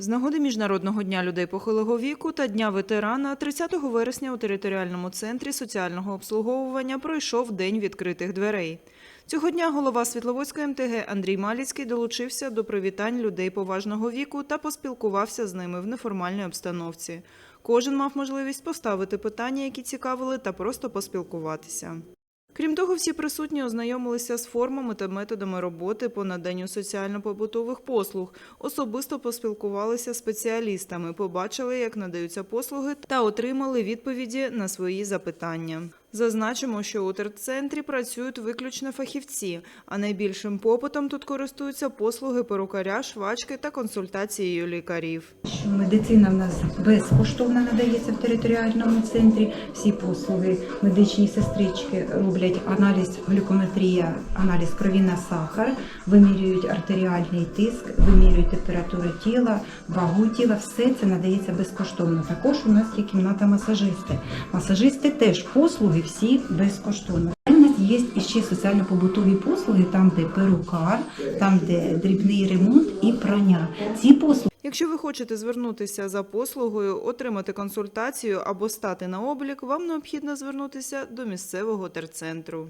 З нагоди Міжнародного дня людей похилого віку та Дня ветерана 30 вересня у територіальному центрі соціального обслуговування пройшов День відкритих дверей. Цього дня голова Світловодської МТГ Андрій Маліцький долучився до привітань людей поважного віку та поспілкувався з ними в неформальній обстановці. Кожен мав можливість поставити питання, які цікавили, та просто поспілкуватися. Крім того, всі присутні ознайомилися з формами та методами роботи по наданню соціально-побутових послуг, особисто поспілкувалися з спеціалістами, побачили, як надаються послуги, та отримали відповіді на свої запитання. Зазначимо, що у терцентрі працюють виключно фахівці, а найбільшим попитом тут користуються послуги перукаря, швачки та консультацією лікарів. Медицина в нас безкоштовно надається в територіальному центрі. Всі послуги медичні сестрички роблять аналіз глюкометрія, аналіз крові на сахар, вимірюють артеріальний тиск, вимірюють температуру тіла, вагу тіла. Все це надається безкоштовно. Також у нас є кімната масажисти. Масажисти теж послуги всі безкоштовно. Є ще соціально-побутові послуги, там де перукар, там де дрібний ремонт і прання. Ці послуги. Якщо ви хочете звернутися за послугою, отримати консультацію або стати на облік, вам необхідно звернутися до місцевого терцентру.